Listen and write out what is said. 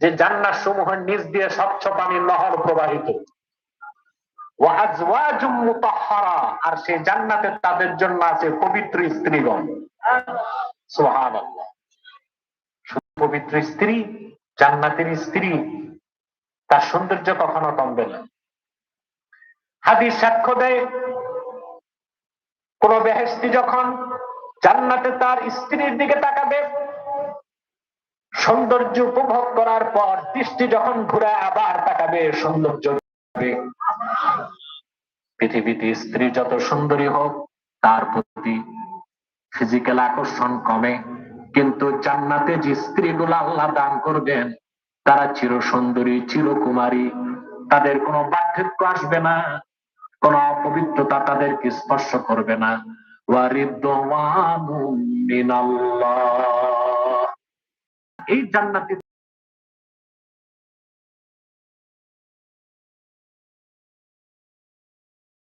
যে জান্নাত সমূহের নিচ দিয়ে স্বচ্ছ পানির নহর প্রবাহিত। আর সেই জান্নাতে তাদের জন্য আছে পবিত্র স্ত্রীগণ। শুধু পবিত্র স্ত্রী, জান্নাতের স্ত্রী, তার সৌন্দর্য কখনো কমবে না। হাদিস সাক্ষ্য দেয়, কোন বেহেস্তি যখন জান্নাতে তার স্ত্রীর দিকে তাকাবে। সৌন্দর্য উপভোগ করার পর দৃষ্টি যখন ঘুরে আবার তাকাবে, সৌন্দর্য পৃথিবীতে স্ত্রী যত সুন্দরী হোক, তার প্রতি ফিজিক্যাল আকর্ষণ কমে। কিন্তু জান্নাতে যে স্ত্রীগুলো আল্লাহ দান করবেন, তারা চির সুন্দরী চিরকুমারী তাদের কোনো বার্ধক্য আসবে না, কোন অপবিত্রতা তাদেরকে স্পর্শ করবে না। এই জান্নাতি